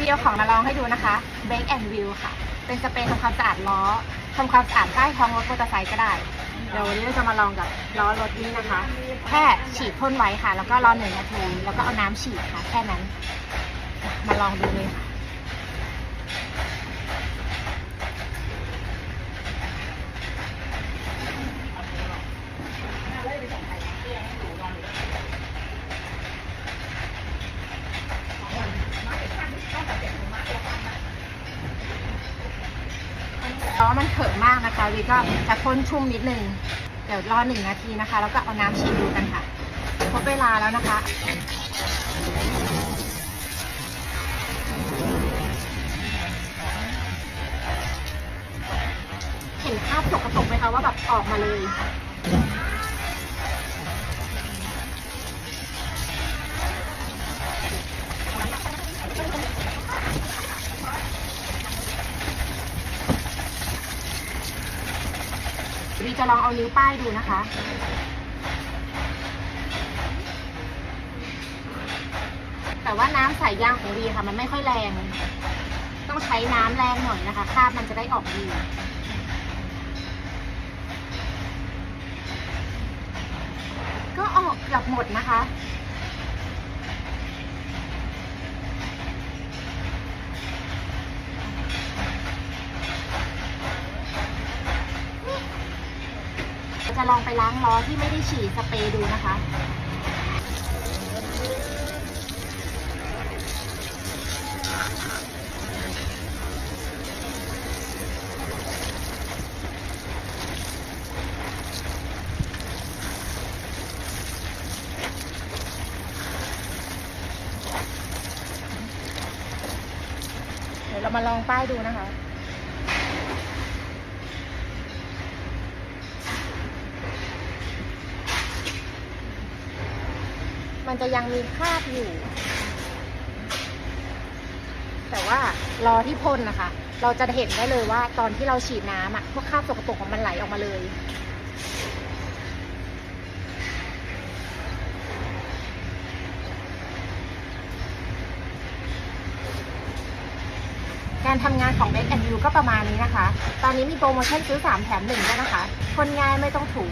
วิวของมาลองให้ดูนะคะ Break and View ค่ะ เป็นสเปรย์ทำความสะอาดล้อทำความสะอาดใต้ท้องรถมอเตอร์ไซค์ก็ได้ เดี๋ยววันนี้เราจะมาลองกับล้อรถนี้นะคะ แค่ฉีดพ่นไว้ค่ะ แล้วก็รอหนึ่งนาที แล้วก็เอาน้ำฉีดค่ะ แค่นั้น มาลองดูเลยค่ะ ล้อมันเขิมมากนะคะวีก็จะพ่นชุ่มนิดนึง เดี๋ยวรอหนึ่งนาทีนะคะ แล้วก็เอาน้ำฉีดดูกันค่ะครบเวลาแล้วนะคะเห็นภาพสกปรกไหมคะว่าแบบออกมาเลย จะลองเอานิ้วป้ายดูนะคะ แต่ว่าน้ำใส่ยางของวีค่ะ มันไม่ค่อยแรง ต้องใช้น้ำแรงหน่อยนะคะ คราบมันจะได้ออกดีก็ออกเกือบหมดนะคะ จะลองไปล้างล้อที่ไม่ได้ฉีดสเปรย์ดูนะคะเดี๋ยวเรามาลองป้ายดูนะคะ มันจะยังมีคราบอยู่ แต่ว่ารอที่พ่นนะคะ เราจะเห็นได้เลยว่าตอนที่เราฉีดน้ำอะพวกคราบสกปรกของมันไหลออกมาเลยการทำงานของ Make and View ก็ประมาณนี้นะคะ ตอนนี้มีโปรโมชั่นซื้อ 3 แถม1ด้วยนะคะ คนง่ายไม่ต้องถู